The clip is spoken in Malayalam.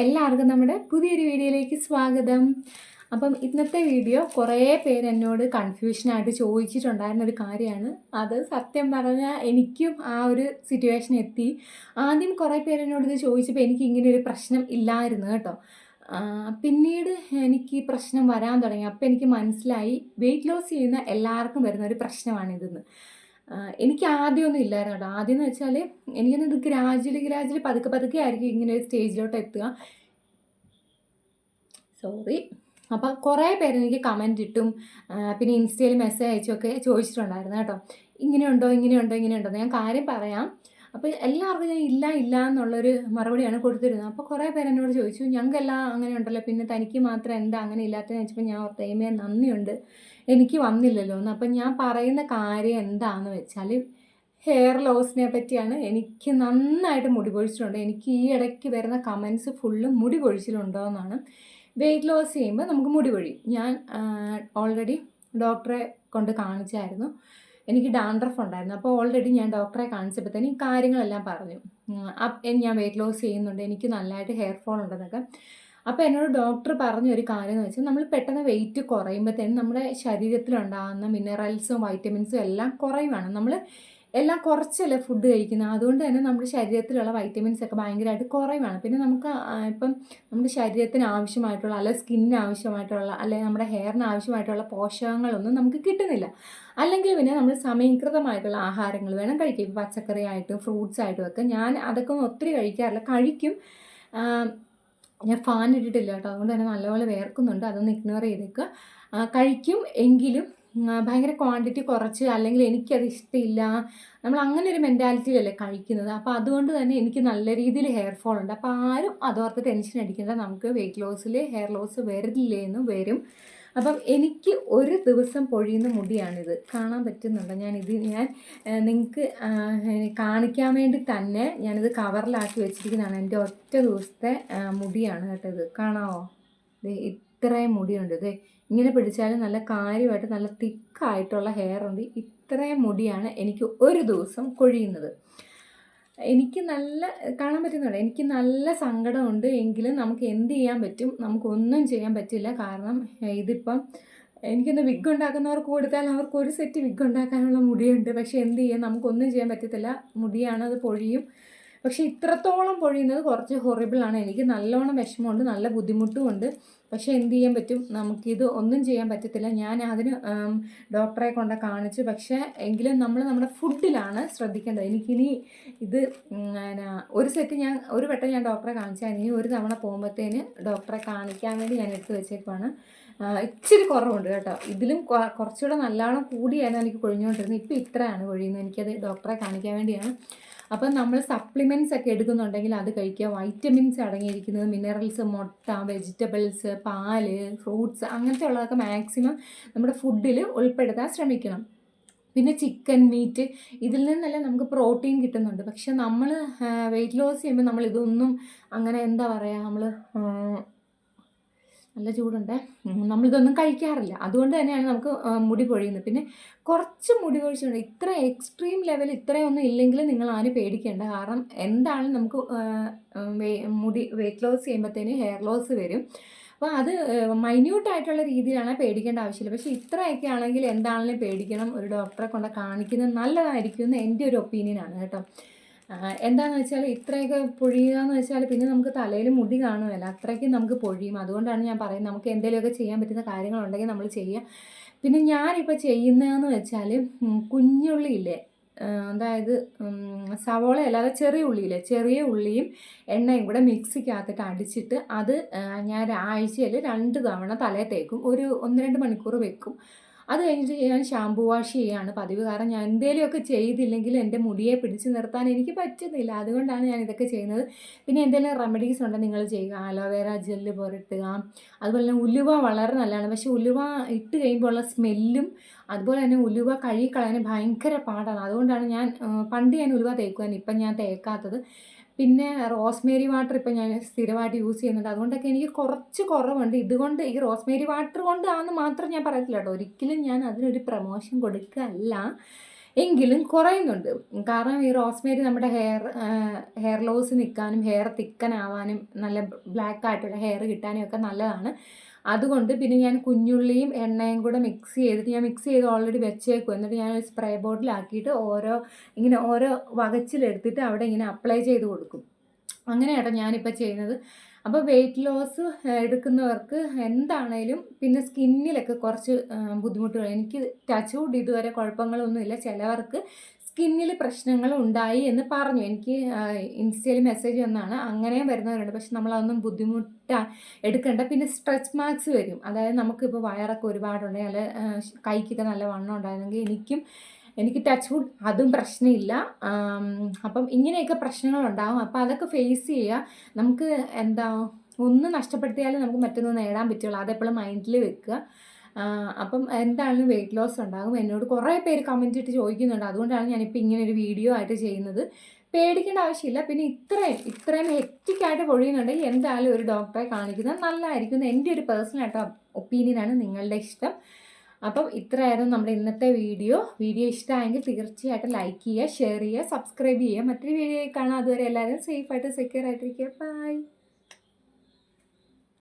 എല്ലാവർക്കും നമ്മുടെ പുതിയൊരു വീഡിയോയിലേക്ക് സ്വാഗതം. അപ്പം ഇന്നത്തെ വീഡിയോ കുറേ പേര് എന്നോട് കൺഫ്യൂഷനായിട്ട് ചോദിച്ചിട്ടുണ്ടായിരുന്ന ഒരു കാര്യമാണ്. അത് സത്യം പറഞ്ഞാൽ എനിക്കും ആ ഒരു സിറ്റുവേഷൻ എത്തി. ആദ്യം കുറേ പേര് എന്നോട് ഇത് ചോദിച്ചപ്പോൾ എനിക്ക് ഇങ്ങനെ ഒരു പ്രശ്നം ഇല്ലായിരുന്നു കേട്ടോ. പിന്നീട് എനിക്ക് ഈ പ്രശ്നം വരാൻ തുടങ്ങി. അപ്പോൾ എനിക്ക് മനസ്സിലായി വെയിറ്റ് ലോസ് ചെയ്യുന്ന എല്ലാവർക്കും വരുന്ന ഒരു പ്രശ്നമാണിതെന്ന്. എനിക്ക് ആദ്യമൊന്നും ഇല്ലായിരുന്നു കേട്ടോ. ആദ്യം എന്ന് വെച്ചാൽ എനിക്കൊന്നും ഇത് ഗ്രാജുവലി ഗ്രാജുവലി പതുക്കെ പതുക്കെ ആയിരിക്കും ഇങ്ങനെ ഒരു സ്റ്റേജിലോട്ട് എത്തുക. സോറി അപ്പം കുറേ പേര് എനിക്ക് കമന്റ് ഇട്ടും പിന്നെ ഇൻസ്റ്റയിൽ മെസ്സേജ് അയച്ചൊക്കെ ചോദിച്ചിട്ടുണ്ടായിരുന്നു കേട്ടോ. ഇങ്ങനെയുണ്ടോ ഇങ്ങനെയുണ്ടോ ഇങ്ങനെയുണ്ടോ ഞാൻ കാര്യം പറയാം. അപ്പോൾ എല്ലാവർക്കും ഞാൻ ഇല്ല ഇല്ല എന്നുള്ളൊരു മറുപടിയാണ് കൊടുത്തിരുന്നത്. അപ്പോൾ കുറേ പേര് എന്നോട് ചോദിച്ചു ഞങ്ങൾക്കെല്ലാം അങ്ങനെ ഉണ്ടല്ലോ പിന്നെ തനിക്ക് മാത്രം എന്താ അങ്ങനെ ഇല്ലാത്തതെന്ന് വെച്ചപ്പോൾ ഞാൻ ഓർത്തേമേ നന്ദിയുണ്ട്. എനിക്ക് വന്നില്ലല്ലോ എന്ന്. അപ്പം ഞാൻ പറയുന്ന കാര്യം എന്താണെന്ന് വെച്ചാൽ ഹെയർ ലോസിനെ പറ്റിയാണ് എനിക്ക് നന്നായിട്ട് മുടി പൊഴിച്ചിട്ടുണ്ട് എനിക്ക് ഈ ഇടയ്ക്ക് വരുന്ന കമൻസ് ഫുള്ളും മുടി പൊഴിച്ചിലുണ്ടോ എന്നാണ്. വെയിറ്റ് ലോസ് ചെയ്യുമ്പോൾ നമുക്ക് മുടി പൊഴിയും ഞാൻ ഓൾറെഡി ഡോക്ടറെ കൊണ്ട് കാണിച്ചായിരുന്നു. എനിക്ക് ഡാൻഡ്രഫ് ഉണ്ടായിരുന്നു. അപ്പോൾ ഓൾറെഡി ഞാൻ ഡോക്ടറെ കാണിച്ചപ്പോൾ തന്നെ ഈ കാര്യങ്ങളെല്ലാം പറഞ്ഞു. ഞാൻ വെയിറ്റ് ലോസ് ചെയ്യുന്നുണ്ട്. എനിക്ക് നല്ലതായിട്ട് ഹെയർ ഫോൾ ഉണ്ടെന്നൊക്കെ. അപ്പോൾ എന്നോട് ഡോക്ടർ പറഞ്ഞ ഒരു കാര്യം എന്ന് വെച്ചാൽ നമ്മൾ പെട്ടെന്ന് വെയിറ്റ് കുറയുമ്പോഴത്തേനും നമ്മുടെ ശരീരത്തിലുണ്ടാകുന്ന മിനറൽസും വൈറ്റമിൻസും എല്ലാം കുറയുവാണ്. നമ്മൾ എല്ലാം കുറച്ചല്ലേ ഫുഡ് കഴിക്കുന്നത് അതുകൊണ്ട് തന്നെ നമ്മുടെ ശരീരത്തിലുള്ള വൈറ്റമിൻസ് ഒക്കെ ഭയങ്കരമായിട്ട് കുറയുവാണ് പിന്നെ നമുക്ക് ഇപ്പം നമ്മുടെ ശരീരത്തിന് ആവശ്യമായിട്ടുള്ള അല്ലെ സ്കിന്നിന് ആവശ്യമായിട്ടുള്ള അല്ലെങ്കിൽ നമ്മുടെ ഹെയറിന് ആവശ്യമായിട്ടുള്ള പോഷകങ്ങളൊന്നും നമുക്ക് കിട്ടുന്നില്ല. അല്ലെങ്കിൽ പിന്നെ നമ്മൾ സമീകൃതമായിട്ടുള്ള ആഹാരങ്ങൾ വേണം കഴിക്കുക ഇപ്പോൾ പച്ചക്കറി ആയിട്ടും ഫ്രൂട്ട്സ് ആയിട്ടും ഒക്കെ ഞാൻ അതൊക്കെ ഒത്തിരി കഴിക്കാറില്ല. കഴിക്കും. ഞാൻ ഫാൻ ഇട്ടിട്ടില്ല കേട്ടോ. അതുകൊണ്ട് തന്നെ നല്ലപോലെ വേർക്കുന്നുണ്ട്. അതൊന്ന് ഇഗ്നോർ ചെയ്തേക്കുക. കഴിക്കും. എങ്കിലും ഭയങ്കര ക്വാണ്ടിറ്റി കുറച്ച് അല്ലെങ്കിൽ എനിക്കത് ഇഷ്ടമില്ല നമ്മൾ അങ്ങനെ ഒരു മെന്റാലിറ്റിയിലല്ലേ കഴിക്കുന്നത്? അപ്പോൾ അതുകൊണ്ട് തന്നെ എനിക്ക് നല്ല രീതിയിൽ ഹെയർ ഫോൾ ഉണ്ട്. അപ്പോൾ ആരും അതോർത്ത് ടെൻഷൻ അടിക്കേണ്ട. നമുക്ക് വെയിറ്റ് ലോസിൽ ഹെയർ ലോസ് വരില്ലേ എന്ന് വരും. അപ്പം എനിക്ക് ഒരു ദിവസം പൊഴിയുന്ന മുടിയാണിത്. കാണാൻ പറ്റുന്നുണ്ട്? ഞാനിത് ഞാൻ നിങ്ങൾക്ക് കാണിക്കാൻ വേണ്ടി തന്നെ ഞാനിത് കവറിലാക്കി വെച്ചിരിക്കുന്നതാണ്. എന്റെ ഒറ്റ ദിവസത്തെ മുടിയാണ് കേട്ടോ ഇത്. ഇത്രയും മുടിയുണ്ട്. ഇത് ഇങ്ങനെ പിടിച്ചാലും നല്ല കാര്യമായിട്ട് നല്ല തിക്കായിട്ടുള്ള ഹെയർ ഉണ്ട്. ഇത്രയും മുടിയാണ് എനിക്ക് ഒരു ദിവസം കൊഴിയുന്നത്. എനിക്ക് നല്ല കാണാൻ പറ്റുന്നുണ്ട്? എനിക്ക് നല്ല സങ്കടമുണ്ട് എങ്കിലും നമുക്ക് എന്ത് ചെയ്യാൻ പറ്റും? നമുക്കൊന്നും ചെയ്യാൻ പറ്റില്ല. കാരണം ഇതിപ്പം എനിക്കൊന്ന് വിഗ് ഉണ്ടാക്കുന്നവർക്ക് കൊടുത്താൽ അവർക്ക് ഒരു സെറ്റ് വിഗ് ഉണ്ടാക്കാനുള്ള മുടിയുണ്ട്. പക്ഷേ എന്ത് ചെയ്യാൻ നമുക്കൊന്നും ചെയ്യാൻ പറ്റത്തില്ല. മുടിയാണത് പൊഴിയും. പക്ഷേ ഇത്രത്തോളം പൊഴിയുന്നത് കുറച്ച് ഹൊറിബിളാണ് എനിക്ക് നല്ലോണം വിഷമമുണ്ട് നല്ല ബുദ്ധിമുട്ടുമുണ്ട്. പക്ഷേ എന്ത് ചെയ്യാൻ പറ്റും? നമുക്കിത് ഒന്നും ചെയ്യാൻ പറ്റത്തില്ല. ഞാൻ അതിന് ഡോക്ടറെ കൊണ്ട് കാണിച്ചു. പക്ഷേ എങ്കിലും നമ്മൾ നമ്മുടെ ഫുഡിലാണ് ശ്രദ്ധിക്കേണ്ടത്. എനിക്കിനി ഇത് ഒരു സെറ്റ് ഞാൻ ഒരു വട്ടം ഞാൻ ഡോക്ടറെ കാണിച്ചാൽ ഇനി ഒരു തവണ പോകുമ്പോഴത്തേന് ഡോക്ടറെ കാണിക്കാൻ വേണ്ടി ഞാൻ എടുത്തു വെച്ചേക്കുവാണ്. ഇച്ചിരി കുറവുണ്ട് കേട്ടോ. ഇതിലും കുറച്ചുകൂടെ നല്ലോണം കൂടിയായിരുന്നു എനിക്ക് കൊഴിഞ്ഞുകൊണ്ടിരുന്നത്. ഇപ്പോൾ ഇത്രയാണ് കൊഴിയുന്നത്. എനിക്കത് ഡോക്ടറെ കാണിക്കാൻ വേണ്ടിയാണ്. അപ്പം നമ്മൾ സപ്ലിമെന്റ്സ് ഒക്കെ എടുക്കുന്നുണ്ടെങ്കിൽ അത് കഴിക്കുക. വൈറ്റമിൻസ് അടങ്ങിയിരിക്കുന്നത് മിനറൽസ് മുട്ട വെജിറ്റബിൾസ് പാൽ ഫ്രൂട്ട്സ് അങ്ങനത്തെ ഉള്ളതൊക്കെ മാക്സിമം നമ്മുടെ ഫുഡിൽ ഉൾപ്പെടുത്താൻ ശ്രമിക്കണം. പിന്നെ ചിക്കൻ മീറ്റ് ഇതിൽ നിന്നെല്ലാം നമുക്ക് പ്രോട്ടീൻ കിട്ടുന്നുണ്ട്. പക്ഷെ നമ്മൾ വെയിറ്റ് ലോസ് ചെയ്യുമ്പോൾ നമ്മൾ ഇതൊന്നും അങ്ങനെ എന്താ പറയുക നമ്മൾ നല്ല ചൂടുണ്ട്. നമ്മളിതൊന്നും കഴിക്കാറില്ല. അതുകൊണ്ട് തന്നെയാണ് നമുക്ക് മുടി പൊഴിയുന്നത്. പിന്നെ കുറച്ച് മുടി പൊഴിച്ചുണ്ട് ഇത്ര എക്സ്ട്രീം ലെവൽ ഇത്രയൊന്നും ഇല്ലെങ്കിൽ നിങ്ങൾ ആരും പേടിക്കേണ്ട. കാരണം എന്താണ് നമുക്ക് മുടി വെയിറ്റ് ലോസ് ചെയ്യുമ്പോഴത്തേന് ഹെയർ ലോസ് വരും. അപ്പോൾ അത് മൈന്യൂട്ടായിട്ടുള്ള രീതിയിലാണ് പേടിക്കേണ്ട ആവശ്യമില്ല. പക്ഷേ ഇത്രയൊക്കെ ആണെങ്കിൽ എന്താണെങ്കിലും പേടിക്കണം. ഒരു ഡോക്ടറെ കൊണ്ട് കാണിക്കുന്നത് നല്ലതായിരിക്കും എന്ന് എന്റെ ഒരു ഒപ്പീനിയനാണ് കേട്ടോ. എന്താന്ന് വെച്ചാൽ ഇത്രയൊക്കെ പൊഴിയുക എന്ന് വെച്ചാൽ പിന്നെ നമുക്ക് തലയിൽ മുടി കാണുമല്ല അത്രയ്ക്കും നമുക്ക് പൊഴിയും. അതുകൊണ്ടാണ് ഞാൻ പറയുന്നത് നമുക്ക് എന്തെങ്കിലുമൊക്കെ ചെയ്യാൻ പറ്റുന്ന കാര്യങ്ങളുണ്ടെങ്കിൽ നമ്മൾ ചെയ്യുക പിന്നെ ഞാനിപ്പോൾ ചെയ്യുന്നതെന്ന് വെച്ചാൽ കുഞ്ഞുള്ളിയില്ലേ അതായത് സവോള അല്ലാതെ ചെറിയ ഉള്ളിയില്ലേ ചെറിയ ഉള്ളിയും എണ്ണയും കൂടെ മിക്സിക്കകത്തിട്ട് അടിച്ചിട്ട് അത് ഞാൻ ആഴ്ചയിൽ രണ്ട് തവണ തലയിൽ തേക്കും. ഒരു ഒന്ന് രണ്ട് മണിക്കൂർ വെക്കും. അത് കഴിഞ്ഞിട്ട് ഞാൻ ഷാമ്പു വാഷ് ചെയ്യുകയാണ് പതിവ്. കാരണം ഞാൻ എന്തെങ്കിലുമൊക്കെ ചെയ്തില്ലെങ്കിൽ എന്റെ മുടിയെ പിടിച്ചു നിർത്താൻ എനിക്ക് പറ്റുന്നില്ല. അതുകൊണ്ടാണ് ഞാൻ ഇതൊക്കെ ചെയ്യുന്നത്. പിന്നെ എന്തെങ്കിലും റെമഡീസ് ഉണ്ടെങ്കിൽ നിങ്ങൾ ചെയ്യുക? അലോവേര ജെല്ല് പുരട്ടുക അതുപോലെ തന്നെ ഉലുവ വളരെ നല്ലതാണ്. പക്ഷേ ഉലുവ ഇട്ട് കഴിയുമ്പോൾ ഉള്ള സ്മെല്ലും അതുപോലെ തന്നെ ഉലുവ കഴുകിക്കളയാൻ ഭയങ്കര പാടാണ്. അതുകൊണ്ടാണ് ഞാൻ പണ്ട് ഞാൻ ഉലുവ തേക്കുവാൻ ഇപ്പം ഞാൻ തേക്കാത്തത്. പിന്നെ റോസ്മേരി വാട്ടർ ഇപ്പം ഞാൻ സ്ഥിരമായിട്ട് യൂസ് ചെയ്യുന്നുണ്ട്. അതുകൊണ്ടൊക്കെ എനിക്ക് കുറച്ച് കുറവുണ്ട്. ഇതുകൊണ്ട് ഈ റോസ്മേരി വാട്ടർ കൊണ്ടാണെന്ന് മാത്രം ഞാൻ പറയത്തില്ല കേട്ടോ. ഒരിക്കലും ഞാൻ അതിനൊരു പ്രമോഷൻ കൊടുക്കുകയല്ല. എങ്കിലും കുറയുന്നുണ്ട്. കാരണം ഈ റോസ്മേരി നമ്മുടെ ഹെയർ ഹെയർ ലോസ് നിൽക്കാനും ഹെയർ തിക്കനാവാനും നല്ല ബ്ലാക്ക് ആയിട്ടുള്ള ഹെയർ കിട്ടാനും ഒക്കെ നല്ലതാണ്. അതുകൊണ്ട് പിന്നെ ഞാൻ കുഞ്ഞുള്ളിയും എണ്ണയും കൂടെ മിക്സ് ചെയ്തിട്ട് ഞാൻ മിക്സ് ചെയ്ത് ഓൾറെഡി വെച്ചേക്കും. എന്നിട്ട് ഞാൻ സ്പ്രേ ബോട്ടിലാക്കിയിട്ട് ഓരോ ഇങ്ങനെ ഓരോ വകച്ചിലെടുത്തിട്ട് അവിടെ ഇങ്ങനെ അപ്ലൈ ചെയ്ത് കൊടുക്കും. അങ്ങനെയാട്ടോ ഞാനിപ്പോൾ ചെയ്യുന്നത്. അപ്പോൾ വെയിറ്റ് ലോസ് എടുക്കുന്നവർക്ക് എന്താണേലും പിന്നെ സ്കിന്നിലൊക്കെ കുറച്ച് ബുദ്ധിമുട്ടുകൾ. എനിക്ക് ടച്ച് വുഡ് ഇതുവരെ കുഴപ്പങ്ങളൊന്നുമില്ല. ചിലവർക്ക് സ്കിന്നിൽ പ്രശ്നങ്ങൾ ഉണ്ടായി എന്ന് പറഞ്ഞു. എനിക്ക് ഇൻസ്റ്റയിൽ മെസ്സേജ് വന്നാണ്. അങ്ങനെയും വരുന്നവരുണ്ട്. പക്ഷെ നമ്മളതൊന്നും ബുദ്ധിമുട്ടാ എടുക്കണ്ട. പിന്നെ സ്ട്രെച്ച് മാർക്സ് വരും. അതായത് നമുക്കിപ്പോൾ വയറൊക്കെ ഒരുപാടുണ്ടെങ്കിൽ കൈക്കൊക്കെ നല്ല വണ്ണം ഉണ്ടായിരുന്നെങ്കിൽ എനിക്കും എനിക്ക് ടച്ച് വുഡ് അതും പ്രശ്നമില്ല. അപ്പം ഇങ്ങനെയൊക്കെ പ്രശ്നങ്ങളുണ്ടാകും അപ്പോൾ അതൊക്കെ ഫേസ് ചെയ്യുക. നമുക്ക് എന്താ ഒന്ന് നഷ്ടപ്പെടുത്തിയാലും നമുക്ക് മറ്റൊന്ന് നേടാൻ പറ്റുള്ളൂ. അതെപ്പോഴും മൈൻഡിൽ വെക്കുക. അപ്പം എന്താണ് വെയിറ്റ് ലോസ് ഉണ്ടാകും. എന്നോട് കുറേ പേര് കമന്റ് ഇട്ട് ചോദിക്കുന്നുണ്ട്. അതുകൊണ്ടാണ് ഞാനിപ്പോൾ ഇങ്ങനെ ഒരു വീഡിയോ ആയിട്ട് ചെയ്യുന്നത്. പേടിക്കേണ്ട ആവശ്യമില്ല. പിന്നെ ഇത്രയും ഇത്രയും ഹെക്റ്റിക്കായിട്ട് പൊഴിയുന്നുണ്ടെങ്കിൽ എന്തായാലും ഒരു ഡോക്ടറെ കാണിക്കുന്നത് നല്ലതായിരിക്കും. എന്റെ ഒരു പേഴ്സണൽ ആയിട്ട് ഒപ്പീനിയനാണ് നിങ്ങളുടെ ഇഷ്ടം. അപ്പം ഇത്രയായിരുന്നു നമ്മുടെ ഇന്നത്തെ വീഡിയോ വീഡിയോ ഇഷ്ടമായെങ്കിൽ തീർച്ചയായിട്ടും ലൈക്ക് ചെയ്യുക ഷെയർ ചെയ്യുക സബ്സ്ക്രൈബ് ചെയ്യുക. മറ്റൊരു വീഡിയോ കാണാം. അതുവരെ എല്ലാവരും സേഫായിട്ട് സെക്യൂർ ആയിട്ടിരിക്കുക. ബൈ